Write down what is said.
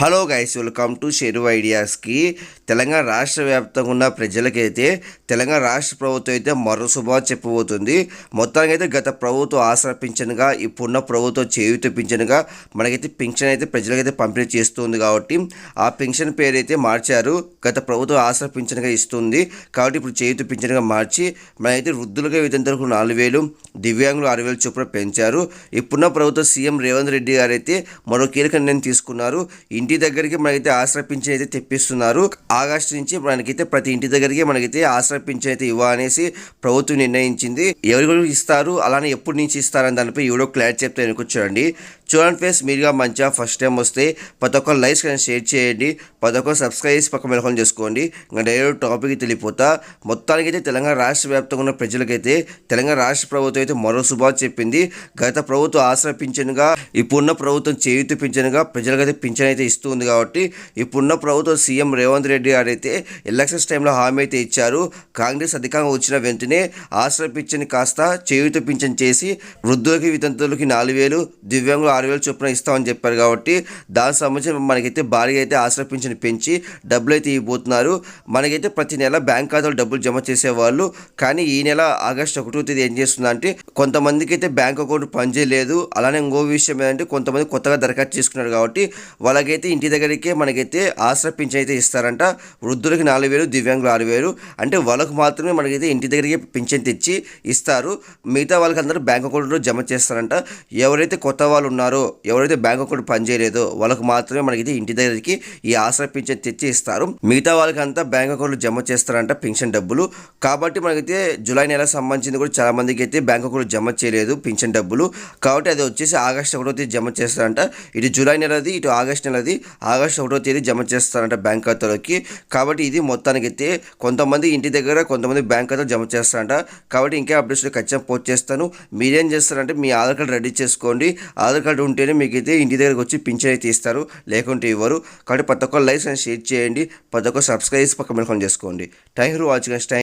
Hello guys welcome to Sheru ఐడియాస్కి. Telangana రాష్ట్ర వ్యాప్తంగా ఉన్న ప్రజలకైతే తెలంగాణ రాష్ట్ర ప్రభుత్వం అయితే మరో శుభా చెప్పబోతుంది. మొత్తానికి అయితే గత ప్రభుత్వం ఆసరా పింఛన్గా ఇప్పుడున్న ప్రభుత్వం చేయూత పింఛన్గా మనకైతే పింఛన్ అయితే ప్రజలకైతే పంపిణీ చేస్తుంది కాబట్టి ఆ పింఛన్ పేరు అయితే మార్చారు. గత ప్రభుత్వం ఆసరా పింఛన్గా ఇస్తుంది. కాబట్టి ఇప్పుడు చేయూత పింఛన్గా మార్చి మనకైతే వృద్ధులుగా వితంతులకు నాలుగు వేలు దివ్యాంగులు ఆరు వేల చొప్పున పెంచారు. ఇప్పుడున్న ప్రభుత్వం సీఎం రేవంత్ రెడ్డి గారు అయితే మరో కీలక నిర్ణయం తీసుకున్నారు. ఇంటి దగ్గరికి మనకైతే ఆసరా పింఛన్ అయితే తెప్పిస్తున్నారు. ఆగస్టు నుంచి మనకైతే ప్రతి ఇంటి దగ్గరికి మనకైతే ఆసరా పింఛన్ అయితే ఇవ్వనేసి ప్రభుత్వం నిర్ణయించింది. ఎవరికి ఇస్తారు? అలానే ఎప్పటి నుంచి ఇస్తారని దానిపై ఎవడో క్లారిటీ చెప్తే వెనుకొచ్చారండి చూడండి ఫేస్ మీరుగా మంచిగా ఫస్ట్ టైం వస్తే ప్రతి ఒక్క లైక్స్ కానీ షేర్ చేయండి. ప్రతి సబ్స్క్రైబ్స్ సబ్స్క్రైబ్ పక్క మెలకొని చేసుకోండి. ఇంకా డైరెక్ట్ టాపిక్ తెలియపోతా మొత్తానికి అయితే తెలంగాణ రాష్ట్ర వ్యాప్తంగా ఉన్న ప్రజలకైతే తెలంగాణ రాష్ట్ర ప్రభుత్వం అయితే మరో శుభాలు చెప్పింది. గత ప్రభుత్వం ఆసరా పింఛన్గా ఇప్పుడున్న ప్రభుత్వం చేయూత పింఛన్గా ప్రజలకైతే పింఛన్ అయితే ఇస్తుంది కాబట్టి ఇప్పుడున్న ప్రభుత్వం సీఎం రేవంత్ రెడ్డి గారు అయితే ఎలక్షన్స్ టైంలో హామీ అయితే ఇచ్చారు. కాంగ్రెస్ అధికారంగా వచ్చిన వెంటనే ఆసరా పింఛన్ కాస్త చేయూత పింఛన్ చేసి వృద్ధులకి వితంతులకి నాలుగు వేలు దివ్యాంగులు ఆరు వేలు చొప్పున ఇస్తామని చెప్పారు కాబట్టి దానికి సంబంధించి మనకైతే భారీగా అయితే ఆసరా పెంచి డబ్బులు అయితే ఇవ్వబోతున్నారు. మనకైతే ప్రతి నెల బ్యాంక్ ఖాతాలో డబ్బులు జమ చేసేవాళ్ళు. కానీ ఈ నెల ఆగస్టు ఒకటో తేదీ ఏం చేస్తుందంటే కొంతమందికి అయితే బ్యాంక్ అకౌంట్ పనిచేయలేదు. అలానే ఇంకో విషయం ఏంటంటే కొంతమంది కొత్తగా దరఖాస్తు చేసుకున్నారు కాబట్టి వాళ్ళకైతే ఇంటి దగ్గరికే మనకైతే ఆసరా పింఛన్ అయితే ఇస్తారంట. వృద్ధులకి నాలుగు వేలు దివ్యాంగులు ఆరు వేలు అంటే వాళ్ళకు మాత్రమే మనకైతే ఇంటి దగ్గరికి పింఛన్ తెచ్చి ఇస్తారు. మిగతా వాళ్ళకి అందరూ బ్యాంక్ అకౌంట్లో జమ చేస్తారంట. ఎవరైతే కొత్త వాళ్ళు ఉన్నారో ఎవరైతే బ్యాంక్ అకౌంట్ పనిచేయలేదో వాళ్ళకు మాత్రమే మనకైతే ఇంటి దగ్గరికి ఈ ఆసరా పింఛన్ తెచ్చి ఇస్తారు. మిగతా వాళ్ళకి అంతా బ్యాంక్ అకౌంట్లో జమ చేస్తారంట పింఛన్ డబ్బులు. కాబట్టి మనకైతే జూలై నెల సంబంధించింది కూడా చాలా మందికి అయితే బ్యాంక్ అకౌంట్ జమ చేయలేదు పింఛన్ డబ్బులు. కాబట్టి అది వచ్చేసి ఆగస్ట్ ఒకటో తేదీ జమ చేస్తారంట. ఇటు జూలై నెలది ఇటు ఆగస్ట్ నెలది ఆగస్ట్ ఒకటో తేదీ జమ చేస్తారంట బ్యాంక్ ఖాతాలోకి. కాబట్టి ఇది మొత్తానికి అయితే కొంతమంది ఇంటి దగ్గర కొంతమంది బ్యాంక్ ఖాతాలో జమ చేస్తారంట. కాబట్టి ఇంకా అప్డేట్స్ ఖచ్చితంగా పోస్ట్ చేస్తాను. మీరేం చేస్తారంటే మీ ఆధార్ కార్డు రెడీ చేసుకోండి. ఆధార్ కార్డు ఉంటేనే మీకు అయితే ఇంటి దగ్గరకు వచ్చి పింఛన్ అయితే ఇస్తారు. లేకుంటే ఇవ్వరు. కాబట్టి ప్రతి ఒక్క లైక్స్ షేర్ చేయండి. ప్రతి ఒక్క సబ్స్క్రైబ్ పక్క మెలకొని చేసుకోండి. Thank you watching time